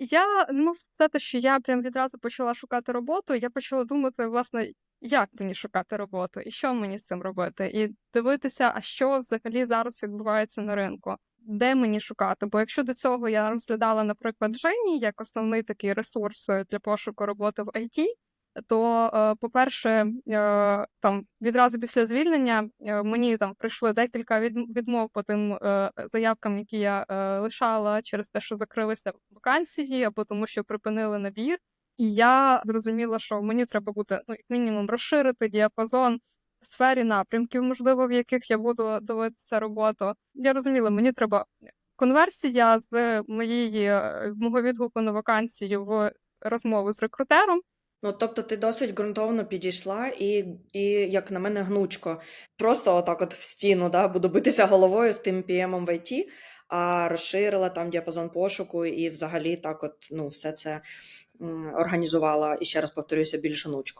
Я не можу сказати, що я прям відразу почала шукати роботу. Я почала думати, власне, як мені шукати роботу і що мені з цим робити, і дивитися, а що взагалі зараз відбувається на ринку, де мені шукати. Бо якщо до цього я розглядала, наприклад, Жені як основний такий ресурс е, для пошуку роботи в IT, то, е, по-перше, е, там відразу після звільнення е, мені там прийшли декілька відмов по тим заявкам, які я лишала через те, що закрилися вакансії, або тому, що припинили набір. І я зрозуміла, що мені треба буде ну, як мінімум розширити діапазон в сфері напрямків, можливо, в яких я буду дивитися роботу. Я розуміла, мені треба конверсія з моєї мого відгуку на вакансію в розмову з рекрутером. Ну, тобто ти досить ґрунтовно підійшла і, і, як на мене, гнучко. Просто отак от в стіну, да, буду битися головою з тим PM в IT, а розширила там діапазон пошуку і взагалі так от, ну, все це організувала, і ще раз повторюся, більш гнучко.